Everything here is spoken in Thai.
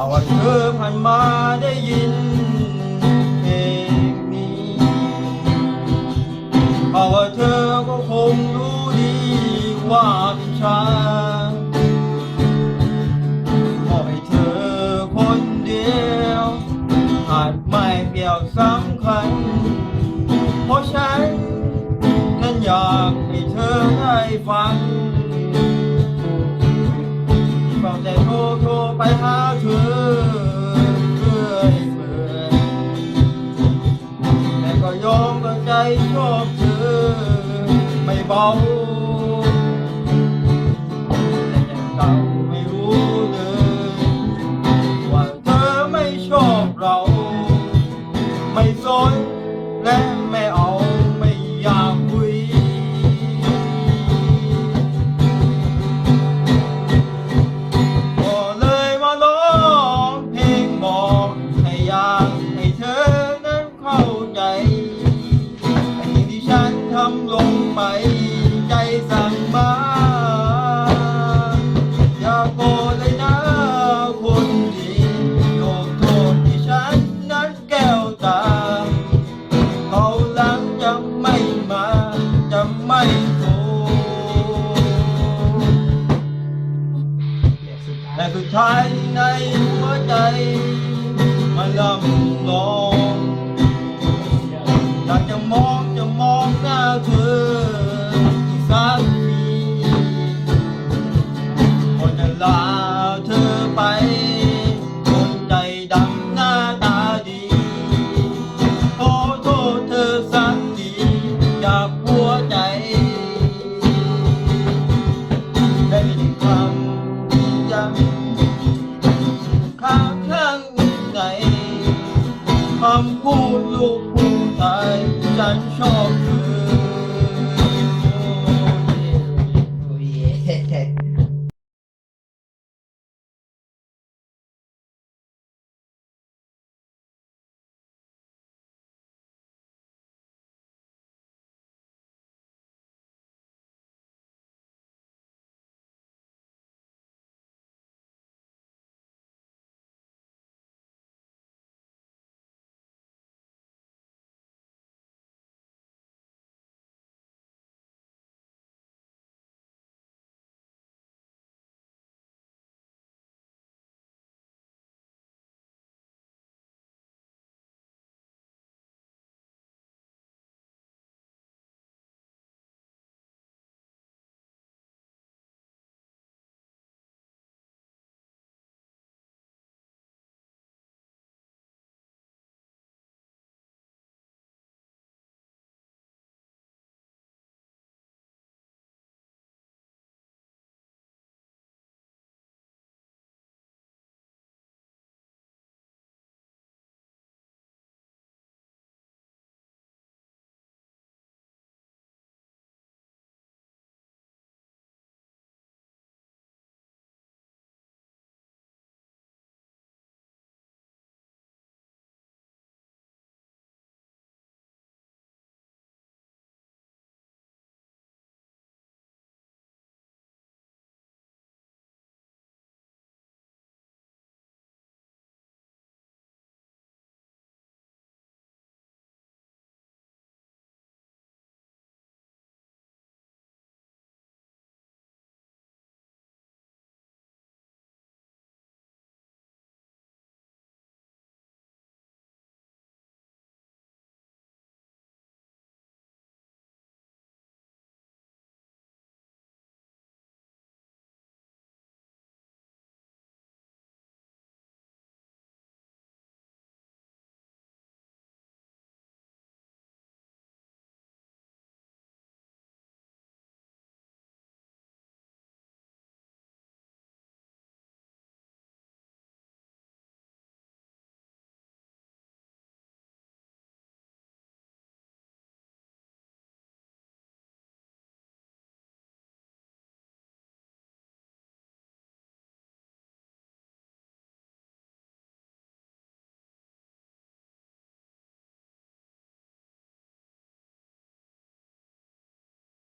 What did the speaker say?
เอาว่าเธอผ่านมาได้ยินเพลงนี้เพราว่าเธอก็คงรู้ดีว่าเป็นฉันมอให้เธอคนเดียวอาจไม่เปรียวสำคัญ เพราะฉันนั้นอยากให้เธอได้ฟัง ก็ยอมกับใจชอบเธอไม่เบาแต่ยังเก่าไม่รู้เลยว่าเธอไม่ชอบเรา ไม่สนและไม่เอาไม่อยากคุย ก็เลยมาร้องเพลงบอกให้อยากให้เธอนั้นเข้าใจำลงไปใจสั่งมา อย่าโกรธเลยนะคนดีโยกโทษที่ฉันนั้นแก้วตาเขาหลังจะไม่มาจะไม่โทรแต่สุดท้ายในหัวใจ มันลำลองอยากจะมอง ได้ยินคำย้ำข้างข้างไหนคำพูดลูกผู้ชายฉันชอบคือ